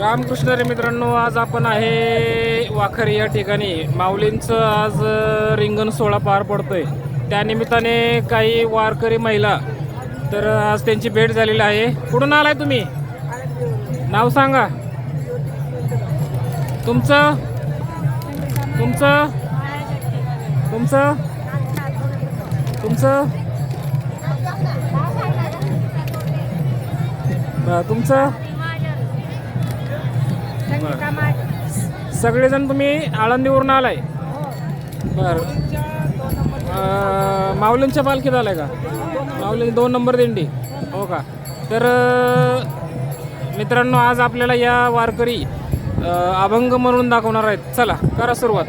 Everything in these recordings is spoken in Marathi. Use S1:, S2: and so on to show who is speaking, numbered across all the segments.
S1: रामकृष्ण रे मित्रांनो आज आपण आहे वाखर या ठिकाणी. माऊलींचं आज रिंगण सोहळा पार पडतोय. त्यानिमित्ताने काही वारकरी महिला तर आज त्यांची भेट झालेली आहे. कुठून आलाय तुम्ही? नाव सांगा. तुमचं? तुमचं? तुमचं? तुमचं? बरं, सगळेजण तुम्ही आळंदीवरून आलाय. बर. माऊलींच्या पालखीत आलाय का? माऊली दोन नंबर दिंडी. हो का? तर अं, मित्रांनो आज आपल्याला या वारकरी अं, अभंग म्हणून दाखवणार आहेत. चला करा सुरुवात.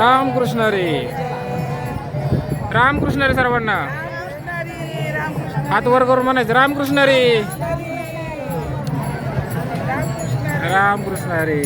S1: रामकृष्ण रे. रामकृष्ण रे सर्वांना. हात वर करून म्हणायचं रामकृष्ण रे. रामकृष्ण रे.